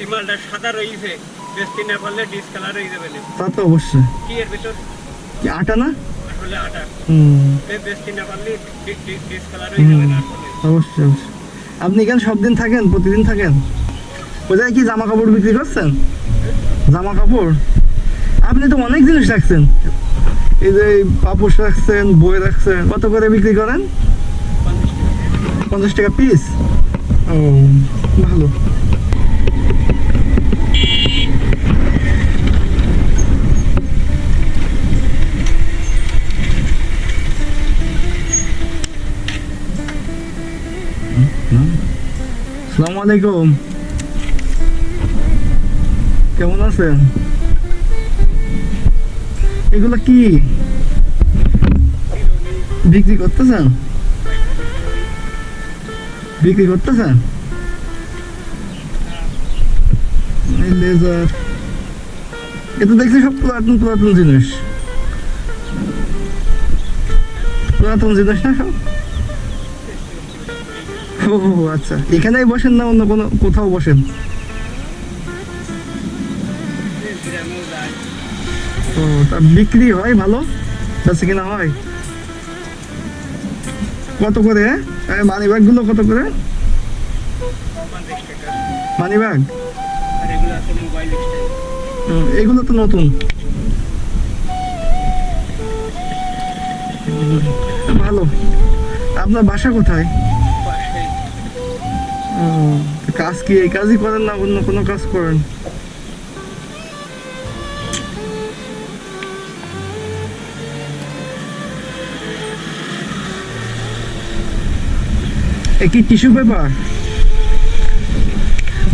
এই মালটা সাদা বেস্তি না পারলে ডিসকালার হয়ে যাবে তা তো অবশ্যই। কি এর ভিতর? কি আটা না? আসলে আটা। হুম। না পারলে ডিসকালার হয়ে যাবে না অবশ্যই অবশ্যই। আপনি এখানে সব দিন থাকেন প্রতিদিন থাকেন? কোথায় কি জামা কাপড় বিক্রি করছেন? জামা কাপড় আপনি তো অনেক জিনিস রাখছেন। এই যে পাপোশ রাখছেন বই রাখছেন কত করে বিক্রি করেন? পঞ্চাশ টাকা পিস? ও ভালো। সালামু কেমন আছেন? এগুলো কি? বিক্রি করতেছেন? বিক্রি করতেছেন? লেজার। এ তো দেখছি সব পুরাতন পুরাতন জিনিস। পুরাতন জিনিস না সব? ও আচ্ছা। এখানেই বসেন না, অন্য কোনো কোথাও বসেন? ও, তা বিক্রি হয় ভালো? বেশি কিনা হয়? কত করে? মানি ব্যাগগুলো কত করে? মানি ব্যাগ এগুলো তো নতুন। ভালো। আপনার বাসা কোথায়? কাজ কি, এই কাজই করেন না অন্য কোনো কাজ করেন? কি টিস্যু পেপার?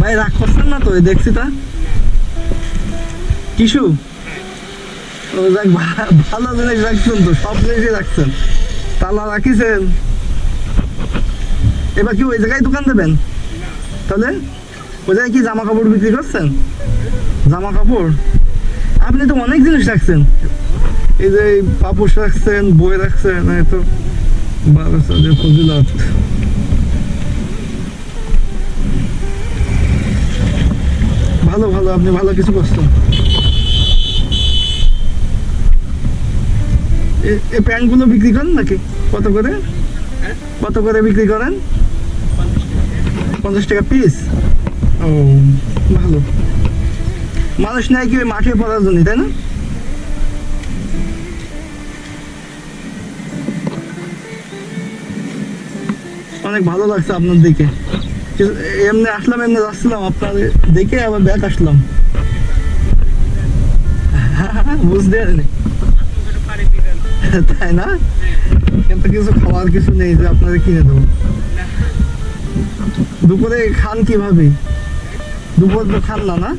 ভাই, রাগ করছেন না তো দেখছি তা। টিস্যু? ও, যাক ভালো জিনিস রাখছেন তো, সব জিনিসই রাখছেন। তালা রাখিছেন। এবার কি ওই জায়গায় দোকান দেবেন? তাহলে? জায়গায় কি জামা কাপড় বিক্রি করছেন? জামা কাপড় আপনি তো অনেক জিনিস রাখছেন। এই যে পাপোশ রাখছেন বই রাখছেন এই তো। ফজিলত। ভালো ভালো আপনি ভালো কিছু করছেন। এই প্যান্টগুলো বিক্রি করেন নাকি? কত করে? হ্যাঁ? কত করে বিক্রি করেন? পঞ্চাশ টাকা পিস ও, ভালো। মানুষ নেয় কি মাঠে পড়ার জন্য, তাই না? অনেক ভালো লাগছে আপনার দিকে। এমনি আসলাম, এমনি যাচ্ছিলাম আপনার দেখে আবার ব্যাক আসলাম। বুঝতে পারিনি। তাই না? কিন্তু কিছু খাওয়ার কিছু নেই, যে আপনাদের কিনে দেবো। দুপুরে খান কীভাবে? দুপুর তো খান না না?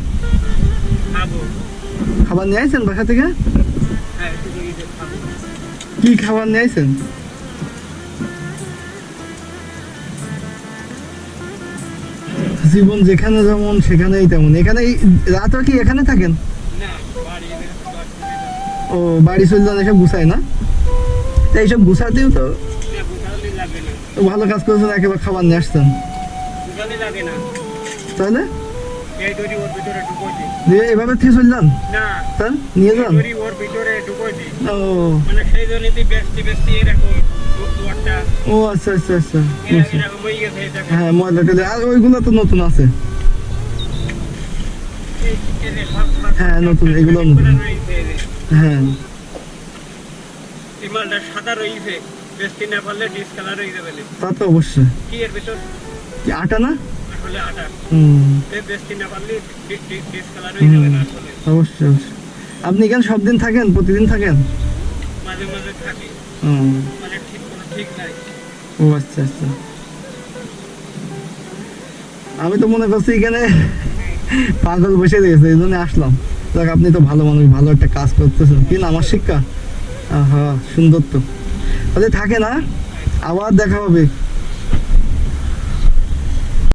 খাবার নিয়ে আইছেন বাসা থেকে? হ্যাঁ কি খাবার নিয়ে আইছেন? জীবন যেখানে যেমন সেখানেই তেমন। এখানে রাতও কি এখানে থাকেন? ও বাড়ি চলে যান এসব গুছায় না? এইসব গুছাতেও তো ভালো কাজ করেছেন একেবারে খাবার নিয়ে আসছেন। বুঝালি লাগে না তাহলে? দিয়ে এভাবে থেকে চলে যান? নিয়ে যান। ও। মানে ও আচ্ছা আচ্ছা আচ্ছা। হয়ে হ্যাঁ ময়লা আর ওইগুলো তো নতুন আছে। হ্যাঁ, নতুন, এগুলো নতুন। হ্যাঁ। সাদা রয়েছে বেস্তি না পারলে ডিসকালার হয়ে যাবে তা তো অবশ্যই। কি এর ভিতর? আটা না? অবশ্যই আপনি এখানে সব দিন থাকেন? প্রতিদিন থাকেন? মানে ও আচ্ছা আচ্ছা। আমি তো মনে করছি এখানে পাগল বসে দিয়েছে এই জন্য আসলাম। দেখ আপনি তো ভালো মানুষ ভালো একটা কাজ করতেছেন। কি না আমার শিক্ষা? হ্যাঁ সুন্দর তো। তাহলে থাকে না আবার দেখা হবে।